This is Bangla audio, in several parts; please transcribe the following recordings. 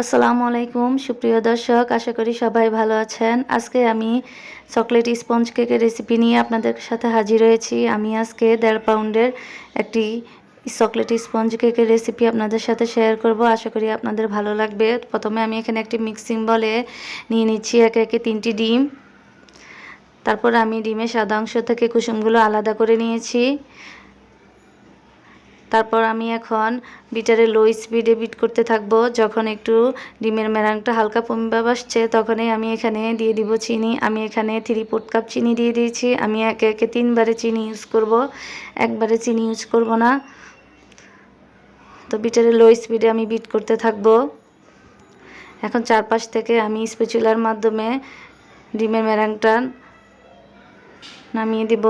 আসসালামু আলাইকুম, সুপ্রিয় দর্শক, আশা করি সবাই ভালো আছেন। আজকে আমি চকলেট স্পঞ্জ কেকের রেসিপি নিয়ে আপনাদের সাথে হাজির হয়েছি। আমি আজকে দেড় পাউন্ডের একটি চকলেট স্পঞ্জ কেকের রেসিপি আপনাদের সাথে শেয়ার করব। আশা করি আপনাদের ভালো লাগবে। প্রথমে আমি এখানে একটি মিক্সিং বলে নিয়ে নিচ্ছি একে একে তিনটি ডিম। তারপর আমি ডিমের সাদা অংশ থেকে কুসুমগুলো আলাদা করে নিয়েছি। তারপর আমি এখন বিটারে লো স্পিডে বিট করতে থাকব। যখন একটু ডিমের মেরাংটা হালকা পমিভাব আসছে, তখনই আমি এখানে দিয়ে দিব চিনি। আমি এখানে থ্রি ফোর্থ কাপ চিনি দিয়ে দিয়েছি। আমি একে একে তিনবারে চিনি ইউজ করব। একবারে চিনি ইউজ করব না। তো বিটারে লো স্পিডে আমি বিট করতে থাকব। এখন চারপাশ থেকে আমি স্পেচুলার মাধ্যমে ডিমের মেরাংটা নামিয়ে দিব।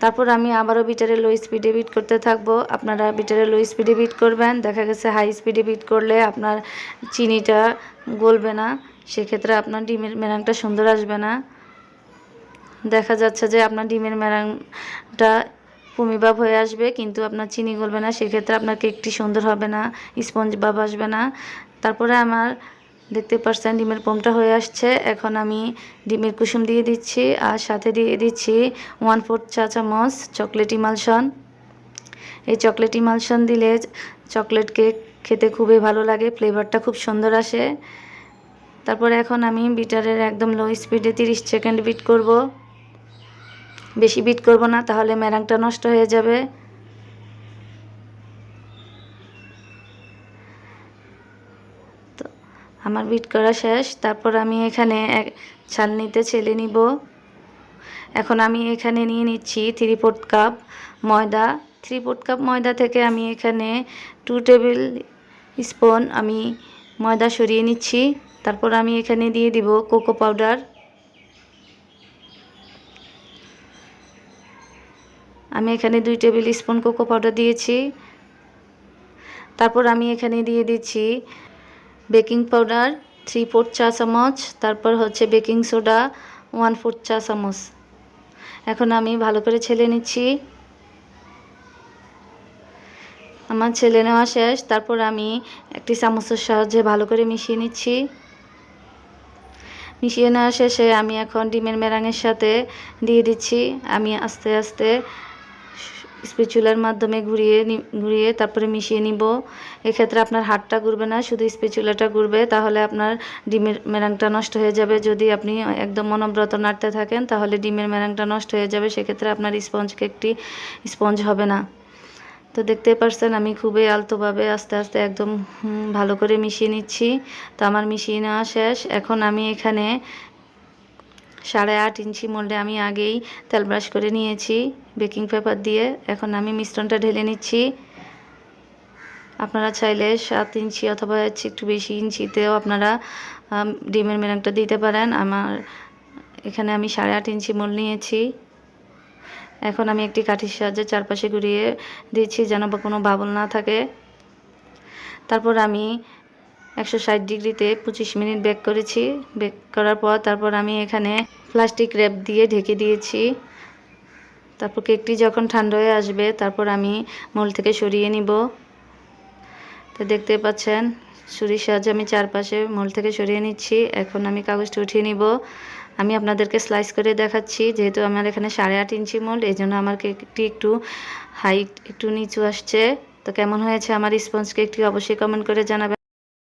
তারপর আমি আবারও বিটারে লো স্পিডে বিট করতে থাকব। আপনারা বিটারে লো স্পিডে বিট করবেন, দেখা গেছে হাই স্পিডে বিট করলে আপনার চিনিটা গলবে না, সেক্ষেত্রে আপনার ডিমের মেরাংটা সুন্দর আসবে না। দেখা যাচ্ছে যে আপনার ডিমের মেরাংটা পুমিভাব হয়ে আসবে, কিন্তু আপনার চিনি গলবে না, সেক্ষেত্রে আপনার কেকটি সুন্দর হবে না স্পঞ্জ ভাব আসবে না। তারপরে আমার দেখতে পাচ্ছেন, ডিমের পোমটা হয়ে আসছে। এখন আমি ডিমের কুসুম দিয়ে দিচ্ছি আর সাথে দিয়ে দিচ্ছি ওয়ান ফোর্থ চা চামচ চকলেট ইমালশন এই চকলেট ইমালশন দিলে চকলেট কেক খেতে খুবই ভালো লাগে ফ্লেভারটা খুব সুন্দর আসে। তারপর এখন আমি বিটারের একদম লো স্পিডে তিরিশ সেকেন্ড বিট করব। বেশি বিট করব না, তাহলে ম্যারাংটা নষ্ট হয়ে যাবে। আমার বিট করা শেষ। তারপর আমি এখানে এক ছালনিতে ছেলে নিব। এখন আমি এখানে নিয়ে নিচ্ছি থ্রি ফোর্থ কাপ ময়দা। থ্রি ফোর্থ কাপ ময়দা থেকে আমি এখানে টু টেবিল স্পুন আমি ময়দা সরিয়ে নিচ্ছি। তারপর আমি এখানে দিয়ে দিব কোকো পাউডার আমি এখানে দুই টেবিল স্পুন কোকো পাউডার দিয়েছি। তারপর আমি এখানে দিয়ে দিচ্ছি বেকিং পাউডার থ্রি ফোর্থ চা চামচ, তারপর হচ্ছে বেকিং সোডা ওয়ান ফোর্থ চা চামচ। এখন আমি ভালো করে ছেলে নিচ্ছি। আমার ছেলে নেওয়া শেষ, তারপর আমি একটি চামচের সাহায্যে ভালো করে মিশিয়ে নিচ্ছি। মিশিয়ে নেওয়া শেষে আমি এখন ডিমের মেরাঙের সাথে দিয়ে দিচ্ছি। আমি আস্তে আস্তে স্পেচুলার মাধ্যমে ঘুরিয়ে ঘুরিয়ে তারপরে মিশিয়ে নিব। এক্ষেত্রে আপনার হাতটা ঘুরবে না, শুধু স্পেচুলাটা ঘুরবে, তাহলে আপনার ডিমের মেরাংটা নষ্ট হয়ে যাবে। যদি আপনি একদম মনোব্রত নাড়তে থাকেন, তাহলে ডিমের মেরাংটা নষ্ট হয়ে যাবে। সেক্ষেত্রে আপনার স্পঞ্জ কেকটি স্পঞ্জ হবে না। তো দেখতে পারছেন, আমি খুবই আলতোভাবে আস্তে আস্তে একদম ভালো করে মিশিয়ে নিচ্ছি। তো আমার মিশিয়ে নেওয়া শেষ। এখন আমি এখানে সাড়ে আট ইঞ্চি মোল্ডে আমি আগেই তেল ব্রাশ করে নিয়েছি, বেকিং পেপার দিয়ে। এখন আমি মিশ্রণটা ঢেলে নিচ্ছি। আপনারা চাইলে সাত ইঞ্চি অথবা একটু বেশি ইঞ্চিতেও আপনারা ডিমের মেরাংটা দিতে পারেন। আমার এখানে আমি সাড়ে আট ইঞ্চি মোল নিয়েছি। এখন আমি একটি কাঠির সাহায্যে চারপাশে ঘুরিয়ে দিচ্ছি যেন বা কোনো বাবল না থাকে। তারপর আমি একশো ষাট ডিগ্রিতে পঁচিশ মিনিট বেক করেছি। বেক করার পর তারপর আমি এখানে প্লাস্টিক র্যাপ দিয়ে ঢেকে দিয়েছি। তারপর কেকটি যখন ঠান্ডা হয়ে আসবে, তারপর আমি মোল থেকে সরিয়ে নিব। তো দেখতে পাচ্ছেন, ছুরির সাহায্যে আমি চারপাশে মোল থেকে সরিয়ে নিচ্ছি। এখন আমি কাগজটা উঠিয়ে নিব। আমি আপনাদেরকে স্লাইস করে দেখাচ্ছি, যেহেতু আমার এখানে সাড়ে আট ইঞ্চি মোল্ড এই জন্য আমার কেকটি একটু হাইট একটু নিচু আসছে। তো কেমন হয়েছে আমার স্পঞ্জ কেকটি অবশ্যই কমেন্ট করে জানাবেন।